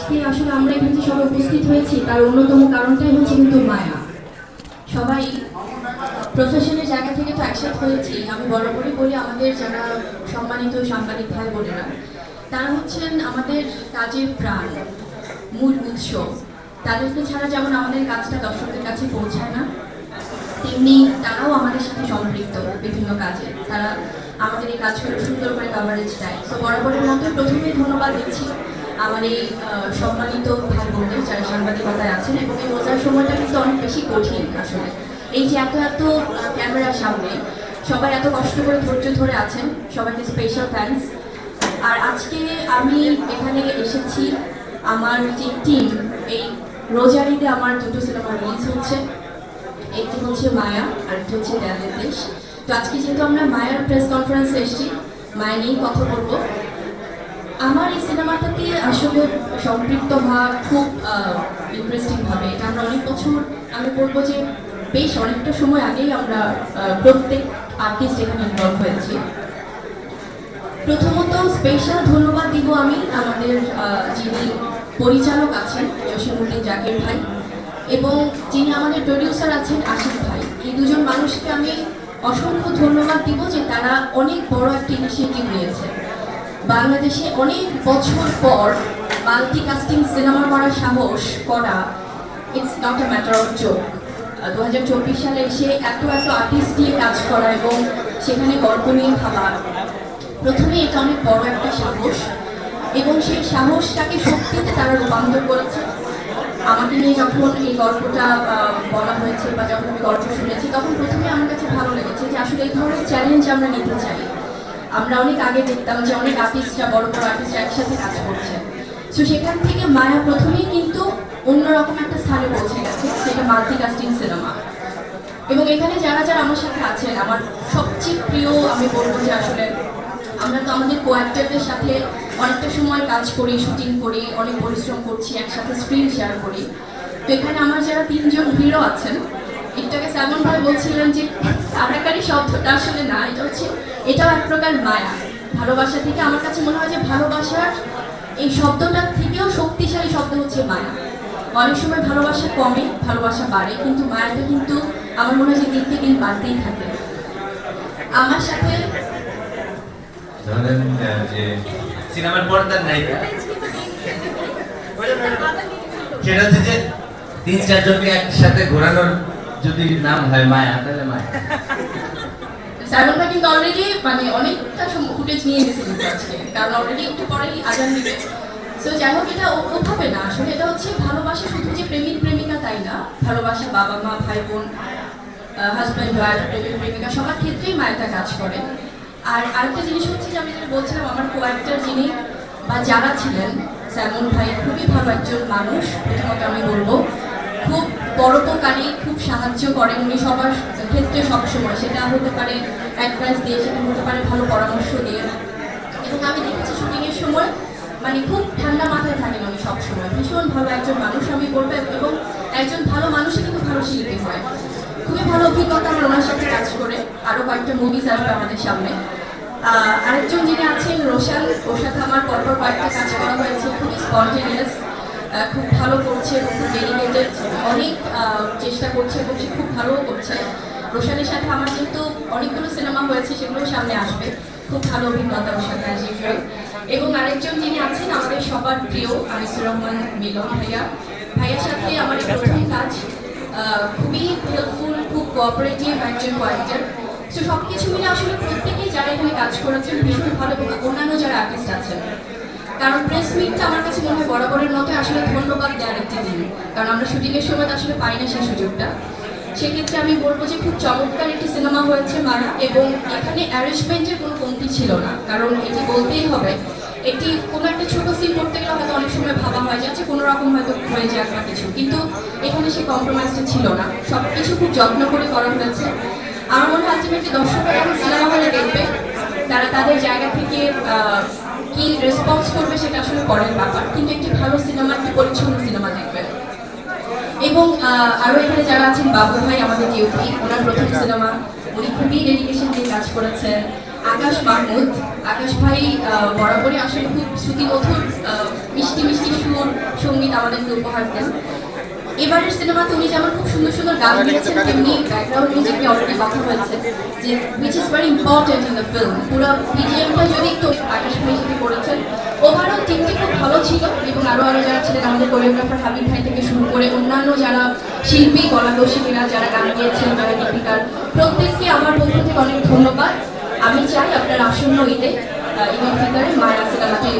আজকে আসলে আমরা এখানে যে সবাই উপস্থিত হয়েছি, তার অন্যতম কারণটাই হচ্ছে কিন্তু মায়া। সবাই প্রফেশনের জায়গা থেকে তো একসাথে হয়েছি, আমি বরাবরই বলি আমাদের যারা সম্মানিত সাংবাদিক ভাই বোনেরা, তারা হচ্ছেন আমাদের কাজের প্রাণ, মূল উৎস। তাদেরকে ছাড়া যেমন আমাদের কাজটা দর্শকদের কাছে পৌঁছায় না, তেমনি তারাও আমাদের সাথে সম্পৃক্ত বিভিন্ন কাজে। তারা আমাদের এই কাজগুলো সুন্দর করে কভারেজ দেয়। তো বরাবরের মতো প্রথমেই ধন্যবাদ দিচ্ছি আমার এই সম্মানিত ভাই বোনদের যারা সাংবাদিকতায় আছেন এবং এই রোজার সময়টা কিন্তু অনেক বেশি কঠিন আসলে। এই যে এত এত ক্যামেরার সামনে, সবাই এত কষ্ট করে ধৈর্য ধরে আছেন, সবাইকে স্পেশাল থ্যাঙ্কস আর আজকে আমি এখানে এসেছি আমার যে টিম এই রোজারিতে আমার দুটো সিনেমা রিলিজ হচ্ছে। একটি হচ্ছে মায়া আর একটি হচ্ছে দেয়ালের দেশ। তো আজকে যেহেতু আমরা মায়ার প্রেস কনফারেন্সে এসেছি, মায়া নিয়েই কথা বলব। আমার এই সিনেমাটাতে আসলে সম্পৃক্ত হওয়া খুব ইন্টারেস্টিং ভাবে। এটা আমরা অনেক বছর আমি বলব যে বেশ অনেকটা সময় আগেই আমরা প্রত্যেক আর্টিস্ট এখানে ইনভলভ হয়েছি। প্রথমত স্পেশাল ধন্যবাদ দিব আমি আমাদের যিনি পরিচালক আছেন জসিমুদ্দিন জাকির ভাই এবং যিনি আমাদের প্রডিউসার আছেন, আশিক ভাই। এই দুজন মানুষকে আমি অসংখ্য ধন্যবাদ দিব যে তারা অনেক বড় একটা ইনিশিয়েটিভ নিয়েছে বাংলাদেশে অনেক বছর পর মাল্টি কাস্টিং সিনেমা করার সাহস করা it's not a matter of joke দু হাজার চব্বিশ সালে এসে এত এত আর্টিস্ট দিয়ে কাজ করা এবং সেখানে গল্প নিয়ে ভাবা, প্রথমে এটা অনেক বড় একটা সাহস এবং সেই সাহসটাকে শক্তিতে তারা রূপান্তর করেছে। আমাকে নিয়ে যখন এই গল্পটা বলা হয়েছে বা যখন আমি গল্প শুনেছি, তখন প্রথমে আমার কাছে ভালো লেগেছে যে আসলে এই ধরনের চ্যালেঞ্জ আমরা নিতে চাই। আমরা অনেক আগে দেখতাম যে অনেক আর্টিস্টরা বড় বড় আর্টিস্টরা একসাথে কাজ করছে। তো সেখান থেকে মায়া প্রথমেই কিন্তু অন্যরকম একটা স্থানে পৌঁছে গেছে, সেটা মাল্টি কাস্টিং সিনেমা এবং এখানে যারা যারা আমার সাথে আছেন, আমার সবচেয়ে প্রিয়, আমি বলব যে আসলে আমরা তো আমাদের কোয়াক্টারদের সাথে অনেকটা সময় কাজ করি শুটিং করি, অনেক পরিশ্রম করছি, একসাথে স্ক্রিন শেয়ার করি। তো এখানে আমার যারা তিনজন হিরো আছেন, একটাকে সেমন ভাবে বলছিলেন যে কারাকারি শব্দটা আসলে না, এটা হচ্ছে এটাও এক প্রকার মায়া। ভালোবাসা থেকে আমার কাছে মনে হয় যে ভালোবাসার এই শব্দটার থেকেও শক্তিশালী শব্দ হচ্ছে মায়া। অনেক সময় ভালোবাসা কমে, ভালোবাসা বাড়ে, কিন্তু মায়াটা কিন্তু আমার মনে হয় যে দিন থেকে বাড়তেই থাকে। আমার সাথে সিনেমার পর্দার নায়িকা। সেটা হচ্ছে যে তিন চারজনকে একসাথে ঘোরানোর যদি নাম হয় মায়া, তাহলে মায়া। সাইমন ভাই কিন্তু অলরেডি মানে অনেকটা ফুটেজ নিয়ে গেছে কিন্তু আজকে, কারণ অলরেডি একটু পরেই আজান দিবে। সো যাই হোক এটা ওভাবে না, আসলে এটা হচ্ছে ভালোবাসা শুধু যে প্রেমিক প্রেমিকা তাই না, ভালোবাসা বাবা মা, ভাই বোন হাজব্যান্ড ওয়াইফ প্রেমিক প্রেমিকা, সবার ক্ষেত্রেই মায়েরটা কাজ করে। আর আরেকটা জিনিস হচ্ছে যে আমি যেটা বলছিলাম, আমার কোয়াক্টার যিনি বা যারা ছিলেন স্যামন ভাই খুবই ভালো একজন মানুষ, প্রথমত আমি বলব, খুব পরোপকারী খুব সাহায্য করেন উনি সবার ক্ষেত্রে সবসময়। সেটা হতে পারে অ্যাডভাইস দিয়ে, সেটা হতে পারে ভালো পরামর্শ দিয়ে। এবং আমি দেখেছি শুটিংয়ের সময় মানে খুব ঠান্ডা মাথায় থাকেন উনি সবসময়। ভীষণ ভালো একজন মানুষ, আমি বলব, এবং একজন ভালো মানুষই কিন্তু ভালো শিল্পী হয়। খুবই ভালো অভিজ্ঞতা আমার ওনার সাথে কাজ করে। আরও কয়েকটা মুভিজ আসবে আমাদের সামনে। আরেকজন যিনি আছেন, রোশান, ওর সাথে আমার পরপর কয়েকটা কাজ করা হয়েছে। খুবই স্পন্টেনিয়াস খুব ভালো করছে এবং ডেডিকেটেড অনেক চেষ্টা করছে এবং সে খুব ভালোও করছে। রোশানের সাথে আমার যেহেতু অনেকগুলো সিনেমা হয়েছে সেগুলো সামনে আসবে। খুব ভালো অভিজ্ঞতা ওর সাথে এবং আরেকজন যিনি আছেন, আমাদের সবার প্রিয় আনিসুর রহমান মিলন ভাইয়া। ভাইয়ের সাথে আমার প্রথম কাজ খুবই হেল্পফুল খুব কোঅপারেটিভ একজন কোয়ালিটার সো সব কিছু মিলে আসলে প্রত্যেকেই যারা এখানে কাজ করেছেন ভীষণ ভালো এবং অন্যান্য যারা আর্টিস্ট আছেন কারণ প্রেস মিটটা আমার কাছে মনে হয় বরাবরের মতো আসলে ধন্যবাদ দেওয়ার একটি দিন। কারণ আমরা শুটিংয়ের সময় তো আসলে পাই না সেই সুযোগটা। সেক্ষেত্রে আমি বলব যে খুব চমৎকার একটি সিনেমা হয়েছে মারা এবং এখানে অ্যারেঞ্জমেন্টের কোনো কমতি ছিল না। কারণ এটি বলতেই হবে, এটি কোনো একটা ছোট সিন করতে গেলে হয়তো অনেক সময় ভাবা হয় যাচ্ছে, কোনো রকম হয়তো হয়ে যাক বা কিছু। কিন্তু এখানে সেই কম্প্রোমাইজটা ছিল না। সব কিছু খুব যত্ন করে করা হয়েছে। আমার মনে হয় আলটিমেটলি দর্শকরা যখন সিনেমা হলে দেখবে, তারা তাদের জায়গা থেকে কি রেসপন্স করবে সেটা আসলে পরের ব্যাপার। কিন্তু একটি ভালো সিনেমা একটি পরিচ্ছন্ন সিনেমা দেখবে এবং আহ, আরও এখানে যারা আছেন বাবু ভাই আমাদের ডিউটি ওনার প্রথম সিনেমা। উনি খুবই ডেডিকেশন দিয়ে কাজ করেছেন। আকাশ মাহমুদ আকাশ ভাই বরাবরই আসলে খুব শ্রুতিমধুর মিষ্টি মিষ্টি সুর সংগীত আমাদেরকে উপহার দেন। এবারের সিনেমাতে উনি যেমন খুব সুন্দর সুন্দর গান গেয়েছেন তেমনি ব্যাকগ্রাউন্ড মিউজিক নিয়ে অলরেডি কথা হয়েছে যে which is very important in the film পুরো বিজিএমটা যদি একটু ভাই হিসেবে করেছেন ওভারঅল টিমটি খুব ভালো ছিল এবং আরও আরও যারা ছিলেন আমাদের কোরিওগ্রাফার হাবিব ভাই থেকে শুরু করে অন্যান্য যারা শিল্পী কলাকৌশলীরা যারা গান গিয়েছেন যারা গীতিকার প্রত্যেককে আমার পক্ষ থেকে অনেক ধন্যবাদ। আমি চাই আপনার আসন্ন ঈদে আহ, ঈদুল ফিতরে মায়া সিনেমাটি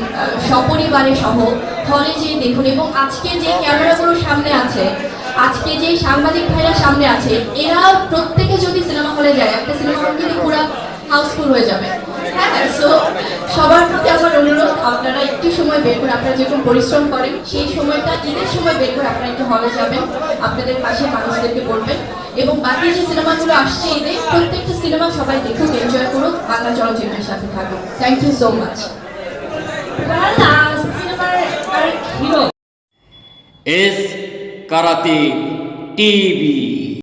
সপরিবারে সহ হলে যেয়ে দেখুন এবং আজকে যে ক্যামেরাগুলো সামনে আছে আজকে যে সাংবাদিক ভাইরা সামনে আছে এরা প্রত্যেকে যদি সিনেমা হলে যায় একটা সিনেমা হল কিন্তু পুরো হাউসফুল হয়ে যাবে হ্যাঁ সো সবার প্রতি আমার অনুরোধ পরিশ্রম করেন, সেই সময়টা ঈদের সময় বের করে আপনারা একটু হলে যাবেন, আপনাদের পাশে মানুষদেরকে বলবেন এবং বাকি যে সিনেমাগুলো আসছে ঈদে, প্রত্যেকটা সিনেমা সবাই দেখুক এনজয় করুক, বাংলা চলচ্চিত্রের সাথে থাকুক। Thank you so much S karate TV.